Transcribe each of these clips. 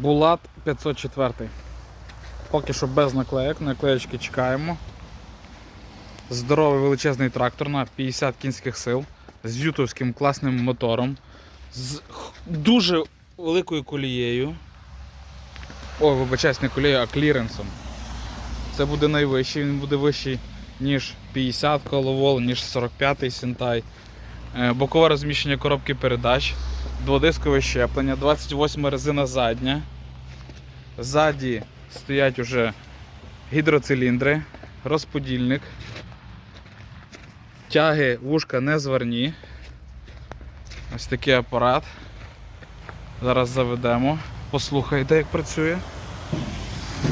Булат 504. Поки що без наклеїк, наклеєчки чекаємо. Здоровий величезний трактор на 50 кінських сил з ютовським класним мотором, з дуже великою колією. Ой, вибачаюсь, не колією, а кліренсом. Це буде найвищий, він буде вищий, ніж 50 коловол, ніж 45-й Сінтай. Е, Бокове розміщення коробки передач, дводискове щеплення, 28 резина задня. Ззаді стоять уже гідроциліндри, розподільник. Тяги вушка не зварні. Ось такий апарат. Зараз заведемо. Послухайте, як працює.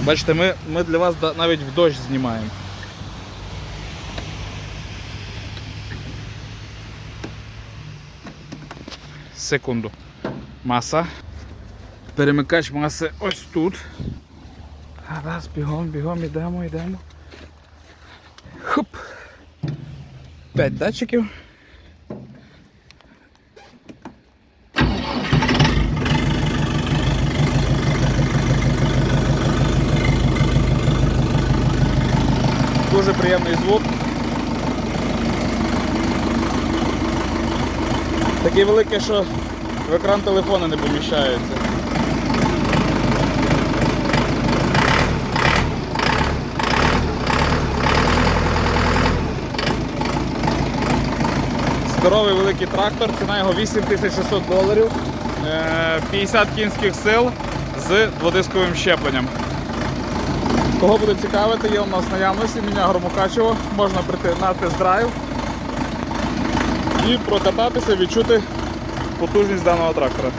Бачите, ми, ми для вас навіть в дощ знімаємо. Секунду. Маса. Перемикач маси ось тут. Раз, бігом, бігом, йдемо, йдемо. Хуп. П'ять датчиків. Дуже приємний звук. Такий великий, що в екран телефона не поміщається. Здоровий великий трактор, ціна його 8600 доларів, Е, 50 кінських сил з дводисковим щепленням. Кого буде цікавити, є у нас наявності, мене Громокачево, можна прийти на тест-драйв і прокататися, відчути потужність даного трактора.